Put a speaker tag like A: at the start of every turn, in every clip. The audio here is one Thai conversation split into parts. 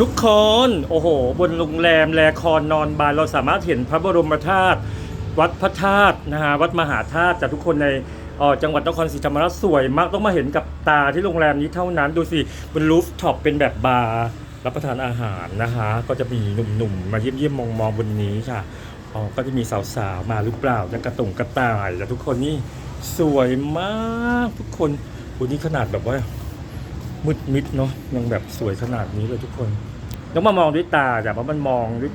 A: ทุกคนโอ้โห บนโรงแรมแลคอนนอนบานเราสามารถเห็นพระบรมธาตุวัดพระธาตุนะฮะวัดมหาธาตุจากทุกคนในออจังหวัดนครศรีธรรมราชสวยมากต้องมาเห็นกับตาที่โรงแรมนี้เท่านั้นดูสิบนรูฟท็อปเป็นแบบบาร์รับประทานอาหารนะคะ ก็จะมีหนุ่มๆ มาเยี่ยมๆมองๆบนนี้ค่ะอ๋อก็จะมีสาวๆมาหรือเปล่าจะกระตุงกระต่ายแต่ทุกคนนี่สวยมากทุกคนวันนี้ขนาดแบบว่า มืดมิดเนาะยังแบบสวยขนาดนี้เลยทุกคนต้องมามองด้วยตาจ้ะเพราะมันมองด้วย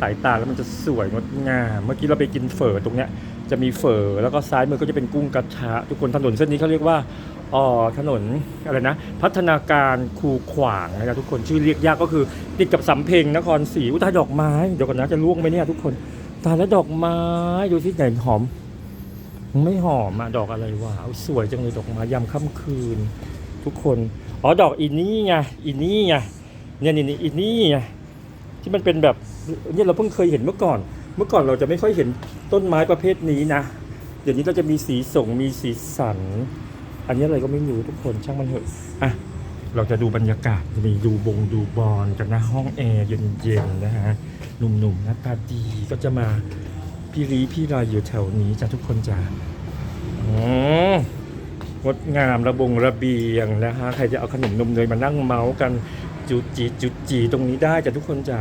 A: สายตาแล้วมันจะสวยงดงามเมื่อกี้เราไปกินเฝอตรงเนี้ยจะมีเฝอแล้วก็ซ้ายมือก็จะเป็นกุ้งกระทะทุกคนถนนเส้นนี้เขาเรียกว่าอ๋อถนนอะไรนะ พัฒนาการคูขวางนะทุกคนชื่อเรียกยากก็คือติดกับสำเพ็งนครศรีอุยตายดอกไม้เดี๋ยวก่อนนะจะล่วงไหมเนี่ยทุกคนตายแล้วดอกไม้ดูที่ไหนหอม ไม่หอมอะดอกอะไรวะสวยจังเลยดอกไม้ยามค่ำคืน ทุกคน อ๋อดอกอินนี่ไงอินนี่ไงเนี่ยนี่นี่อินนี่ไงที่มันเป็นแบบเนี่ยเราเพิ่งเคยเห็นเมื่อก่อน เมื่อก่อนเราจะไม่ค่อยเห็นต้นไม้ประเภทนี้นะเดี๋ยวนี้เราจะมีสีสงมีสีสัน อันนี้อะไรก็ไม่รู้ทุกคนช่างมันเถอะอะเราจะดูบรรยากาศมีดูบงดูบอลกันนะห้องแอร์เย็นๆนะฮะหนุ่มๆหน้าตาดีก็จะมาพี่รีพี่รายอยู่แถวนี้จ้ะทุกคนจ้ะอ๋อ งดงามระบงระเบียงนะฮะใครจะเอาขนมนมเนยมานั่งเมาส์กันจุจีจุจีตรงนี้ได้จ้ะทุกคนจ้ะ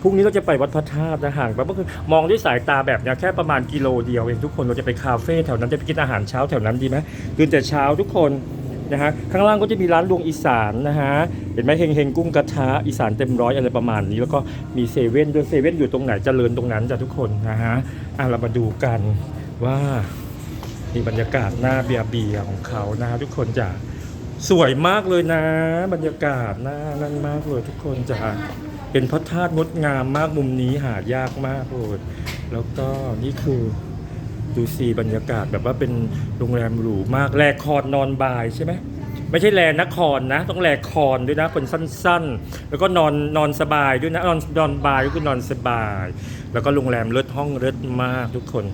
A: พรุ่งนี้เราจะไปวัดพระธาตุนะห่างไปก็คือมองด้วยสายตาแบบเนี้ยแค่ประมาณกิโลเดียวเองทุกคนเราจะไปคาเฟ่แถวนั้นจะไปกินอาหารเช้าแถวนั้นดีไหมตื่นแต่เช้าทุกคนนะฮะข้างล่างก็จะมีร้านดวงอีสานนะฮะเห็นไหมเฮงเฮงกุ้งกระทะอีสานเต็มร้อยอะไรประมาณนี้ แล้วก็มีเซเว่นด้วยเซเว่นอยู่ตรงไหนเจริญตรงนั้นจ้ะทุกคนนะฮะอะเรามาดูกันว่า นี่บรรยากาศหน้าเบียร์เบียของเขานะทุกคนจ้ะสวยมากเลยนะ บรรยากาศหน้านั่นมากเลยทุกคนจ้ะเป็นพระธาตุงดงามมากมุมนี้หายากมากเลยแล้วก็นี่คือดูซีบรรยากาศแบบว่าเป็นโรงแรมหรูมากแลคอนนอนบายใช่ไหมไม่ใช่แลนครนะ ต้องแลคอนด้วยนะคนสั้นๆ แล้วก็นอนนอนสบายด้วยนะนอนนอนบายก็คือนอนสบาย แล้วก็โรงแรมเลิศห้องเลิศมากทุกคน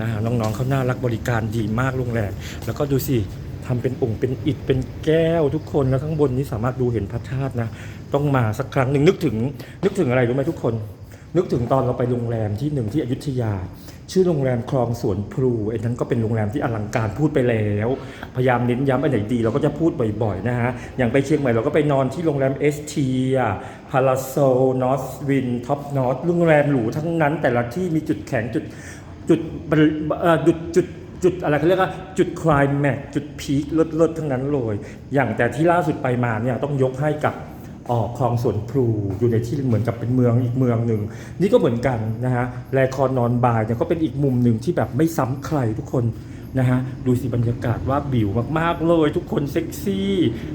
A: นะฮะน้องๆเขาน่ารักบริการดีมากโรงแรมแล้วก็ดูสิทำเป็นองค์เป็นอิฐเป็นแก้วทุกคนแล้วข้างบนนี้สามารถดูเห็นพระธาตุนะ ต้องมาสักครั้งหนึ่งนึกถึง นึกถึงอะไรรู้ไหมทุกคน นึกถึงตอนเราไปโรงแรมที่หนึ่งที่อยุธยา ชื่อโรงแรมคลองสวนพลูไอ้นั้นก็เป็นโรงแรมที่อลังการพูดไปแล้ว พยายามเน้นย้ำอันไหนดีเราก็จะพูดบ่อยๆนะฮะอย่างไปเชียงใหม่เราก็ไปนอนที่โรงแรมเอสทีพาราโซนอสวินท็อปนอตโรงแรมหรูทั้งนั้นแต่ละที่มีจุดแข็งจุด จุดบรรเอ่อจุดจุดจุดอะไรเขาเรียกว่าจุดคลายแม็กจุดพีคเลิศๆทั้งนั้นเลย อย่างแต่ที่ล่าสุดไปมาเนี่ยต้องยกให้กับออกคลองสวนพลูอยู่ในที่เหมือนกับเป็นเมืองอีกเมืองหนึ่งนี่ก็เหมือนกันนะฮะแลคอนนอนบายเนี่ยก็เป็นอีกมุมหนึ่งที่แบบไม่ซ้ำใครทุกคน นะฮะดูสิบรรยากาศว่าบิวมากๆเลย ทุกคนเซ็กซี่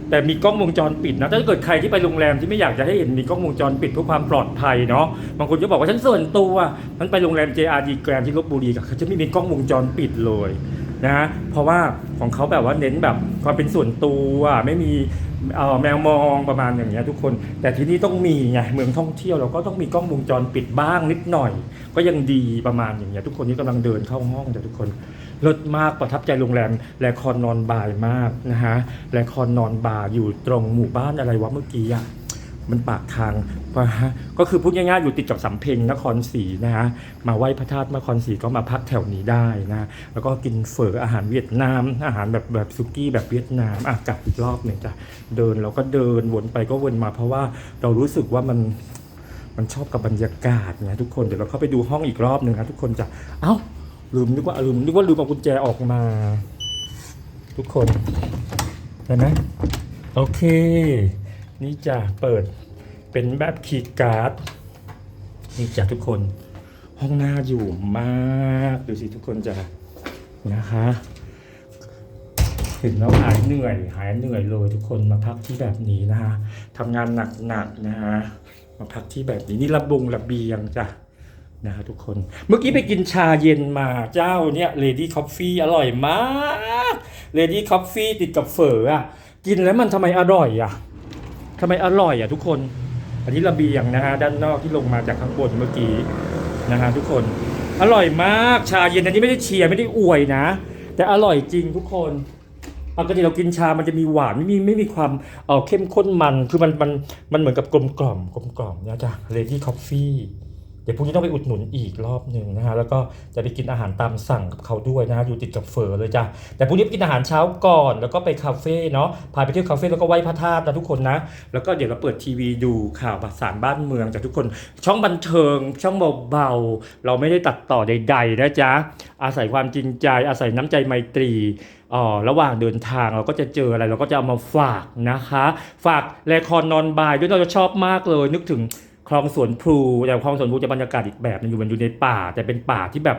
A: แต่มีกล้องวงจรปิดนะถ้าเกิดใครที่ไปโรงแรมที่ไม่อยากจะให้เห็นมีกล้องวงจรปิดเพื่อความปลอดภัยเนาะบางคนก็บอกว่าฉันส่วนตัวมันไปโรงแรม JRD Grand ที่ลบบุรีเขาจะไม่มีกล้องวงจรปิดเลยนะฮะเพราะว่าของเขาแบบว่าเน้นแบบความเป็นส่วนตัวไม่มีเอ่อแมวมองประมาณอย่างเงี้ยทุกคน แต่ที่นี่ต้องมีไงเมืองท่องเที่ยวเราก็ต้องมีกล้องวงจรปิดบ้างนิดหน่อย ก็ยังดีประมาณอย่างเงี้ยทุกคนนี่กำลังเดินเข้าห้องแต่ทุกคน ลิศมากประทับใจโรงแรมแลคอนนอนบายมากนะฮะแลคอนนอนบาร์อยู่ตรงหมู่บ้านอะไรวะเมื่อกี้อะมันปากทางฮะก็คือพูดง่ายๆอยู่ติดกับสำเพ็งนครศรีนะฮะมาไหว้พระธาตุนครศรีก็มาพักแถวนี้ได้นะแล้วก็กินเฝออาหารเวียดนาม อาหารแบบแบบซุกี้แบบเวียดนามอะกลับอีกรอบหนึ่งจ้ะเดินเราก็เดินวนไปก็วนมาเพราะว่าเรารู้สึกว่ามันมันชอบกับบรรยากาศไงทุกคนเดี๋ยวเราเข้าไปดูห้องอีกรอบหนึ่งนะทุกคนจะเอ้า ลืมนึกว่าลืมนึกว่าลืมเอากุญแจออกมา ทุกคนเห็นไหมโอเค นี่จะเปิดเป็นแบบคีย์การ์ดนี่จะทุกคน ห้องหน้าอยู่มากดูสิทุกคนจะนะคะเห็นแล้วหายเหนื่อย หายเหนื่อยเลยทุกคนมาพักที่แบบนี้นะฮะทำงานหนักๆนะฮะมาพักที่แบบนี้นี่ระบงระเบียงจ้ะ นะฮะทุกคน เมื่อกี้ไปกินชาเย็นมาเจ้าเนี่ยเลดี้คอฟฟี่อร่อยมากเลดี้คอฟฟี่ติดกับเฝออะ กินแล้วมันทำไมอร่อยอะทำไมอร่อยอะทุกคน อันนี้ระเบียงนะฮะด้านนอกที่ลงมาจากข้างบนเมื่อกี้นะฮะทุกคน อร่อยมากชาเย็นอันนี้ไม่ได้เชียร์ไม่ได้อวยนะ แต่อร่อยจริงทุกคนปกติเรากินชา มันจะมีหวานไม่มีไม่มีความเออเข้มข้นมัน คือมันมันมันเหมือนกับกลมกล่อมกลมกล่อมนะจ๊ะ Lady Coffee เดี๋ยวพรุ่งนี้ต้องไปอุดหนุนอีกรอบหนึ่งนะฮะแล้วก็จะไปกินอาหารตามสั่งกับเขาด้วยนะฮะอยู่ติดกับเฟอเลยจ้ะแต่พรุ่งนี้ไปกินอาหารเช้าก่อนแล้วก็ไปคาเฟ่เนาะพาไปเที่ยวคาเฟ่แล้วก็ไหว้พระธาตุนะทุกคนนะ แล้วก็เดี๋ยวเราเปิดทีวีดูข่าวสารบ้านเมืองจากทุกคน ช่องบันเทิงช่องเบาๆเราไม่ได้ตัดต่อใด ๆ นะจ๊ะอาศัยความจริงใจอาศัยน้ำใจไมตรีอ๋อระหว่างเดินทางเราก็จะเจออะไรเราก็จะเอามาฝากนะคะ ฝากละครนอนบายด้วยเราจะชอบมากเลยนึกถึง คลองสวนพลูแต่คลองสวนพลูจะบรรยากาศอีกแบบหนึงอยู่มันอยู่ในป่า แต่เป็นป่าที่แบบ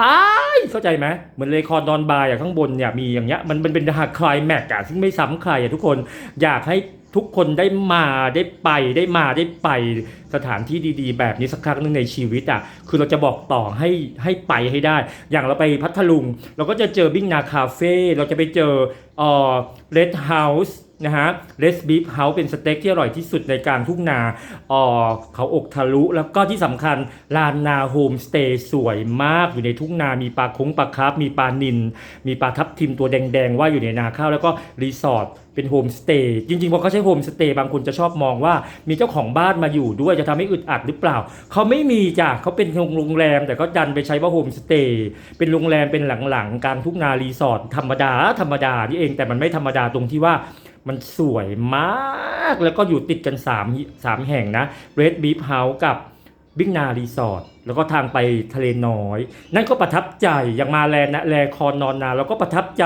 A: อ้ายเข้าใจไหมเหมือนเลคอนอนบายอะข้างบนเนี่ยมีอย่างเงี้ยมันมันเป็นฮาคลายแม็กอะซึ่งไม่ซ้ำใครอะทุกคนอยากให้ทุกคนได้มาได้ไปได้มาได้ไป สถานที่ดีๆ แบบนี้สักครั้งหนึ่งในชีวิตอะคือเราจะบอกต่อให้ให้ไปให้ได้ อย่างเราไปพัทลุง เราก็จะเจอบิ๊กนาคาเฟ่เราจะไปเจอเอ่อเรดเฮาส์นะฮะเลสบีฟเฮาส์เป็นสเต็กที่อร่อยที่สุดในกลางทุ่งนาเอ่อเขาอกทะลุ แล้วก็ที่สำคัญลานนาโฮมสเตย์สวยมากอยู่ในทุ่งนา มีปลาคงปลาคาร์ฟมีปลานิน มีปลาทับทิมตัวแดงๆ ว่าอยู่ในนาข้าว แล้วก็รีสอร์ทเป็นโฮมสเตย์จริงๆพอเขาใช้โฮมสเตย์บางคนจะชอบมองว่ามีเจ้าของบ้านมาอยู่ด้วยจะทำให้อึดอัดหรือเปล่า เขาไม่มีจ้ะเขาเป็นโรงแรม แต่ก็ดันไปใช้ว่าโฮมสเตย์เป็นโรงแรมเป็นหลังๆกลางทุ่งนารีสอร์ทธรรมดาธรรมดานี่เองแต่มันไม่ธรรมดาตรงที่ว่ามันสวยมากแล้วก็อยู่ติดกัน 3 3 แห่งนะ Red Beef House กับบิ๊กนารีสอร์ทแล้วก็ทางไปทะเลน้อย นั่นก็ประทับใจอย่างมาแลนะแลคอนนอนนาแล้วก็ประทับใจ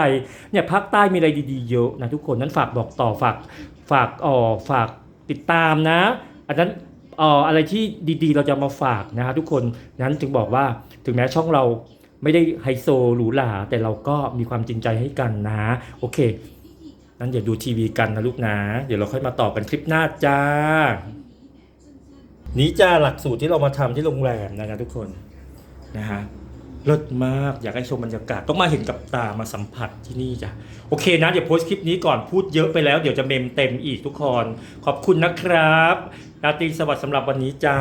A: เนี่ยภาคใต้มีอะไรดีๆเยอะนะทุกคนนั้นฝากบอกต่อฝากฝากอ๋อฝากติดตามนะ อันนั้น เอ่ออะไรที่ดีๆ เราจะมาฝากนะฮะทุกคนนั้นจึงบอกว่าถึงแม้ช่องเราไม่ได้ไฮโซหรูหราแต่เราก็มีความจริงใจให้กันนะ โอเคนั้นอย่าดูทีวีกันนะลูกนะ เดี๋ยวเราค่อยมาต่อกันคลิปหน้าจ้า นี่จ้าหลักสูตรที่เรามาทำที่โรงแรมนะนะทุกคนนะฮะเลิศมากอยากให้ชมบรรยากาศต้องมาเห็นกับตามาสัมผัสที่นี่จ้ะโอเคนะเดี๋ยวโพสต์คลิปนี้ก่อนพูดเยอะไปแล้วเดี๋ยวจะเมมเต็มอีกทุกคน ขอบคุณนะครับ ราตรีสวัสดิ์สำหรับวันนี้จ้า